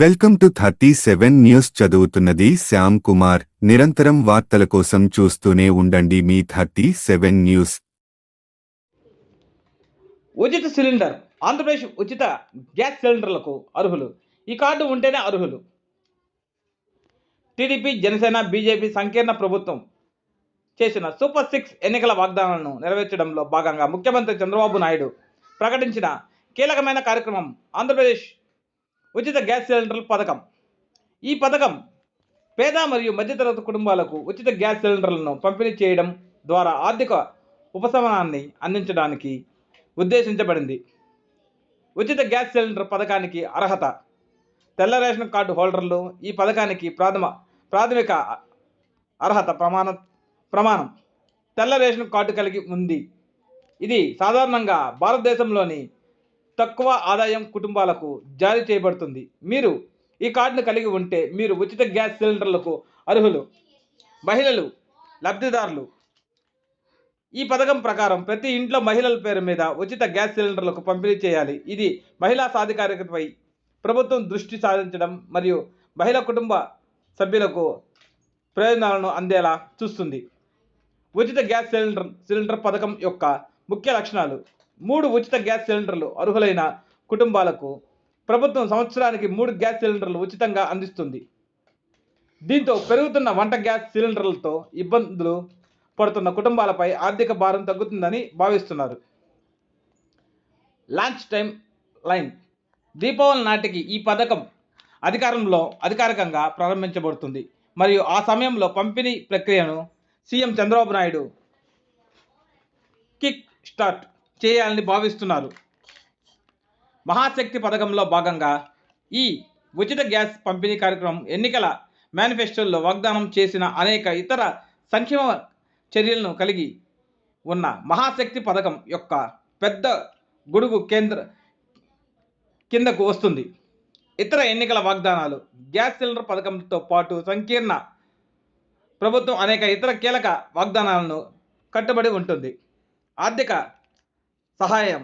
Welcome to thirty seven news చదువుతున్నది శ్యామ్ కుమార్. నిరంతరం వార్తల కోసం చూస్తూనే ఉండండి మీ థర్టీ సెవెన్ న్యూస్. ఉచిత సిలిండర్ ఆంధ్రప్రదేశ్ ఉచిత గ్యాస్ సిలిండర్లకు అర్హులు. ఈ కార్డు ఉంటేనే అర్హులు. టీడీపీ జనసేన బీజేపీ సంకీర్ణ ప్రభుత్వం చేసిన సూపర్ సిక్స్ ఎన్నికల వాగ్దానాలను నెరవేర్చడంలో భాగంగా ముఖ్యమంత్రి చంద్రబాబు నాయుడు ప్రకటించిన కీలకమైన కార్యక్రమం ఆంధ్రప్రదేశ్ ఉచిత గ్యాస్ సిలిండర్ల పథకం. ఈ పథకం పేద మరియు మధ్యతరగతి కుటుంబాలకు ఉచిత గ్యాస్ సిలిండర్లను పంపిణీ చేయడం ద్వారా ఆర్థిక ఉపశమనాన్ని అందించడానికి ఉద్దేశించబడింది. ఉచిత గ్యాస్ సిలిండర్ పథకానికి అర్హత. తెల్ల రేషన్ కార్డు హోల్డర్లు ఈ పథకానికి ప్రాథమ ప్రాథమిక అర్హత ప్రమాణ ప్రమాణం. తెల్ల రేషన్ కార్డు కలిగి ఉంది. ఇది సాధారణంగా భారతదేశంలోని తక్కువ ఆదాయం కుటుంబాలకు జారీ చేయబడుతుంది. మీరు ఈ కార్డును కలిగి ఉంటే మీరు ఉచిత గ్యాస్ సిలిండర్లకు అర్హులు. మహిళలు లబ్ధిదారులు. ఈ పథకం ప్రకారం ప్రతి ఇంట్లో మహిళల పేరు మీద ఉచిత గ్యాస్ సిలిండర్లకు పంపిణీ చేయాలి. ఇది మహిళా సాధికారికతపై ప్రభుత్వం దృష్టి సాధించడం మరియు మహిళా కుటుంబ సభ్యులకు ప్రయోజనాలను అందేలా చూస్తుంది. ఉచిత గ్యాస్ సిలిండర్ సిలిండర్ పథకం యొక్క ముఖ్య లక్షణాలు. మూడు ఉచిత గ్యాస్ సిలిండర్లు అర్హులైన కుటుంబాలకు ప్రభుత్వం సంవత్సరానికి మూడు గ్యాస్ సిలిండర్లు ఉచితంగా అందిస్తుంది. దీంతో పెరుగుతున్న వంట గ్యాస్ సిలిండర్లతో ఇబ్బందులు పడుతున్న కుటుంబాలపై ఆర్థిక భారం తగ్గుతుందని భావిస్తున్నారు. Launch time line. దీపావళి నాటికి ఈ పథకం అధికారంలో అధికారికంగా ప్రారంభించబడుతుంది. మరియు ఆ సమయంలో పంపిణీ ప్రక్రియను CM Chandrababu Naidu kick start చేయాలని భావిస్తున్నారు. మహాశక్తి పథకంలో భాగంగా ఈ ఉచిత గ్యాస్ పంపిణీ కార్యక్రమం ఎన్నికల మేనిఫెస్టోల్లో వాగ్దానం చేసిన అనేక ఇతర సంక్షేమ చర్యలను కలిగి ఉన్న మహాశక్తి పథకం యొక్క పెద్ద గొడుగు కేంద్ర కిందకు వస్తుంది. ఇతర ఎన్నికల వాగ్దానాలు గ్యాస్ సిలిండర్ పథకంతో పాటు సంకీర్ణ ప్రభుత్వం అనేక ఇతర కీలక వాగ్దానాలను కట్టుబడి ఉంటుంది. ఆర్థిక సహాయం.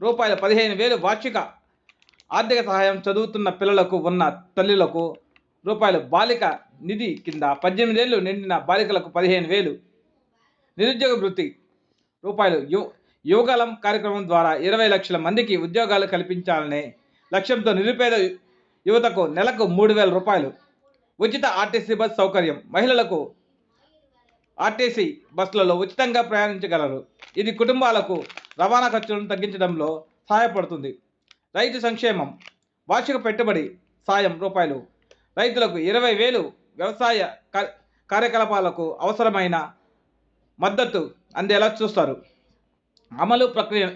రూపాయలు పదిహేను వేలు వార్షిక ఆర్థిక సహాయం చదువుతున్న పిల్లలకు ఉన్న తల్లులకు రూపాయలు బాలిక నిధి కింద పద్దెనిమిది ఏళ్ళు నిండిన బాలికలకు పదిహేను వేలు నిరుద్యోగ వృత్తి రూపాయలు యు యువకాలం కార్యక్రమం ద్వారా ఇరవై లక్షల మందికి ఉద్యోగాలు కల్పించాలనే లక్ష్యంతో నిరుపేద యువతకు నెలకు మూడు వేల రూపాయలు ఉచిత ఆర్టీసీ బస్ సౌకర్యం మహిళలకు ఆర్టీసీ బస్సులలో ఉచితంగా ప్రయాణించగలరు. ఇది కుటుంబాలకు రవాణా ఖర్చులను తగ్గించడంలో సహాయపడుతుంది. రైతు సంక్షేమం వార్షిక పెట్టుబడి సాయం రూపాయలు. రైతులకు ఇరవై వేలు వ్యవసాయ కార్యకలాపాలకు అవసరమైన మద్దతు అందేలా చూస్తారు. అమలు ప్రక్రియ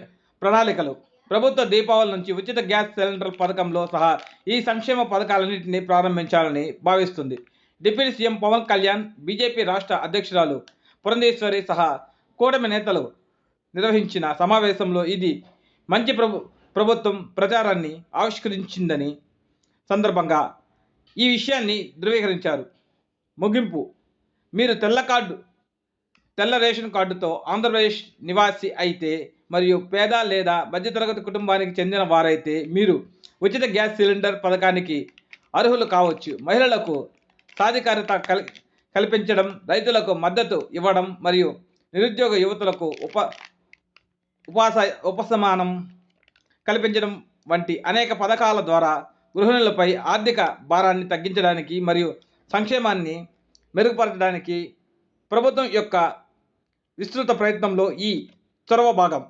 ప్రణాళికలు. ప్రభుత్వ దీపావళి నుంచి ఉచిత గ్యాస్ సిలిండర్ పథకంలో సహా ఈ సంక్షేమ పథకాలన్నింటినీ ప్రారంభించాలని భావిస్తుంది. Deputy CM Pawan Kalyan BJP రాష్ట్ర అధ్యక్షురాలు పురంధేశ్వరి సహా కూటమి నేతలు నిర్వహించిన సమావేశంలో ఇది మంచి ప్రభు ప్రభుత్వం ప్రచారాన్ని ఆవిష్కరించిందని సందర్భంగా ఈ విషయాన్ని ధృవీకరించారు. ముగింపు. మీరు తెల్ల కార్డు తెల్ల రేషన్ కార్డుతో ఆంధ్రప్రదేశ్ నివాసి అయితే మరియు పేద లేదా మధ్యతరగతి కుటుంబానికి చెందిన వారైతే మీరు ఉచిత గ్యాస్ సిలిండర్ పథకానికి అర్హులు కావచ్చు. మహిళలకు సాధికారత కల్ కల్పించడం రైతులకు మద్దతు ఇవ్వడం మరియు నిరుద్యోగ యువతులకు ఉప ఉపాస ఉపశమనం కల్పించడం వంటి అనేక పథకాల ద్వారా గృహిణులపై ఆర్థిక భారాన్ని తగ్గించడానికి మరియు సంక్షేమాన్ని మెరుగుపరచడానికి ప్రభుత్వం యొక్క విస్తృత ప్రయత్నంలో ఈ చొరవ భాగం.